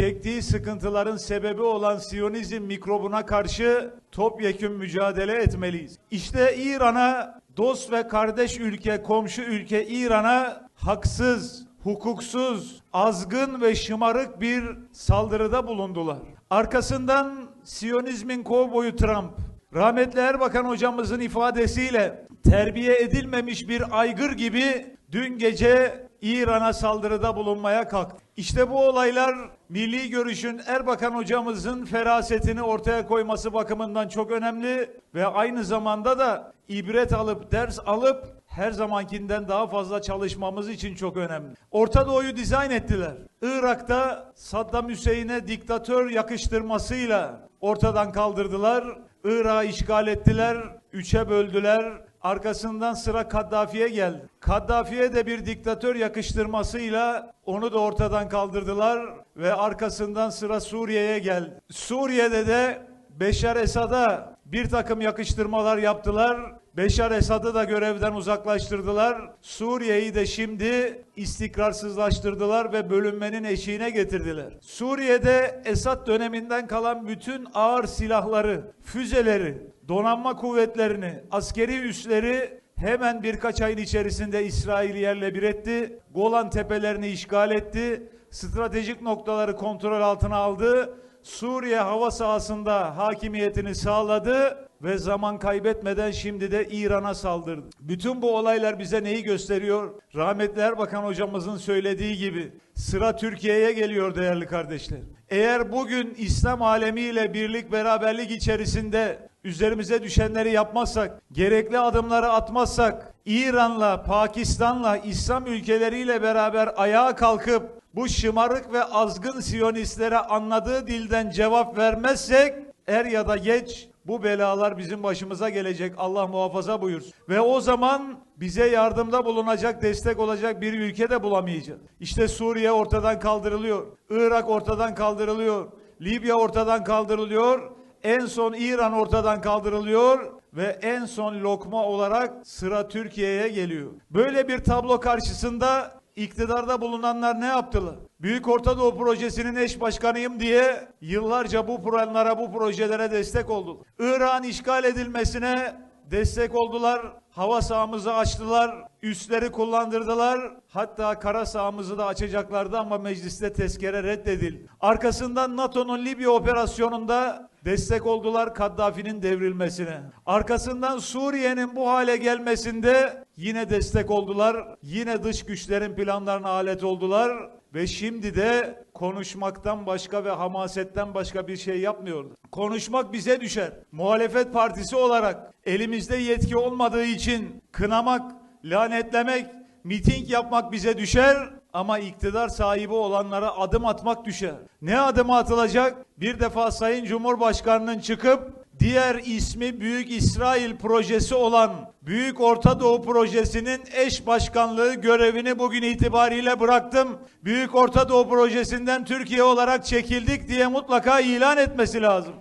çektiği sıkıntıların sebebi olan Siyonizm mikrobuna karşı topyekün mücadele etmeliyiz. İşte İran'a dost ve kardeş ülke, komşu ülke İran'a haksız, hukuksuz, azgın ve şımarık bir saldırıda bulundular. Arkasından Siyonizmin kovboyu Trump, rahmetli Erbakan hocamızın ifadesiyle terbiye edilmemiş bir aygır gibi dün gece İran'a saldırıda bulunmaya kalktı. İşte bu olaylar milli görüşün Erbakan hocamızın ferasetini ortaya koyması bakımından çok önemli ve aynı zamanda da ibret alıp ders alıp her zamankinden daha fazla çalışmamız için çok önemli. Orta Doğu'yu dizayn ettiler. Irak'ta Saddam Hüseyin'e diktatör yakıştırmasıyla ortadan kaldırdılar. Irak'ı işgal ettiler, üçe böldüler. Arkasından sıra Kaddafi'ye geldi. Kaddafi'ye de bir diktatör yakıştırmasıyla onu da ortadan kaldırdılar ve arkasından sıra Suriye'ye geldi. Suriye'de de Beşar Esad'a bir takım yakıştırmalar yaptılar. Beşar Esad'ı da görevden uzaklaştırdılar. Suriye'yi de şimdi istikrarsızlaştırdılar ve bölünmenin eşiğine getirdiler. Suriye'de Esad döneminden kalan bütün ağır silahları, füzeleri, donanma kuvvetlerini, askeri üsleri hemen birkaç ayın içerisinde İsrail yerle bir etti. Golan tepelerini işgal etti. Stratejik noktaları kontrol altına aldı. Suriye hava sahasında hakimiyetini sağladı ve zaman kaybetmeden şimdi de İran'a saldırdı. Bütün bu olaylar bize neyi gösteriyor? Rahmetli Erbakan hocamızın söylediği gibi sıra Türkiye'ye geliyor değerli kardeşler. Eğer bugün İslam alemiyle birlik beraberlik içerisinde üzerimize düşenleri yapmazsak, gerekli adımları atmazsak, İran'la, Pakistan'la, İslam ülkeleriyle beraber ayağa kalkıp bu şımarık ve azgın siyonistlere anladığı dilden cevap vermezsek er ya da geç bu belalar bizim başımıza gelecek. Allah muhafaza buyursun. Ve o zaman bize yardımda bulunacak, destek olacak bir ülke de bulamayacağız. İşte Suriye ortadan kaldırılıyor. Irak ortadan kaldırılıyor. Libya ortadan kaldırılıyor. En son İran ortadan kaldırılıyor ve en son lokma olarak sıra Türkiye'ye geliyor. Böyle bir tablo karşısında iktidarda bulunanlar ne yaptılar? Büyük Orta Doğu Projesi'nin eş başkanıyım diye yıllarca bu planlara, bu projelere destek oldular. İran işgal edilmesine destek oldular. Hava sahamızı açtılar. Üsleri kullandırdılar. Hatta kara sahamızı da açacaklardı ama mecliste tezkere reddedildi. Arkasından NATO'nun Libya operasyonunda destek oldular Kaddafi'nin devrilmesine. Arkasından Suriye'nin bu hale gelmesinde yine destek oldular. Yine dış güçlerin planlarına alet oldular ve şimdi de konuşmaktan başka ve hamasetten başka bir şey yapmıyorlar. Konuşmak bize düşer. Muhalefet partisi olarak elimizde yetki olmadığı için kınamak, lanetlemek, miting yapmak bize düşer ama iktidar sahibi olanlara adım atmak düşer. Ne adımı atılacak? Bir defa Sayın Cumhurbaşkanı'nın çıkıp diğer ismi Büyük İsrail projesi olan Büyük Orta Doğu projesinin eş başkanlığı görevini bugün itibariyle bıraktım. Büyük Orta Doğu projesinden Türkiye olarak çekildik diye mutlaka ilan etmesi lazım.